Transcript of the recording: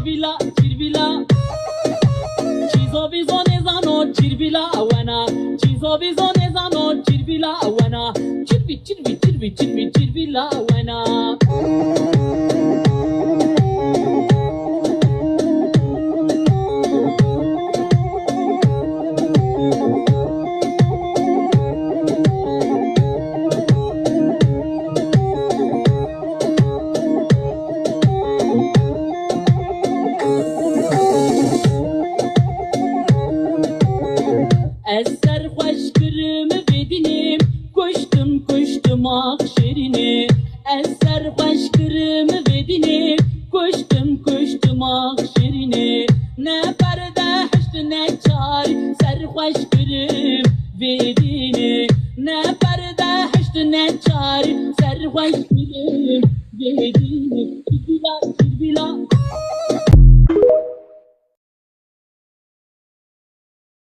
Chirvila, chirvila. Chizo vizo nezano, chirvila awena. Chizo vizo nezano, chirvila awena. Chirvi, chirvi, chirvi, chirvi, chirvila awena. Eser hoş kırımı Koştum koştum ah akşerine Eser hoş kırımı Koştum koştum ah akşerine Ne perde hıştı çar Ser hoş kırım Ne perde hıştı çar Ser hoş kırım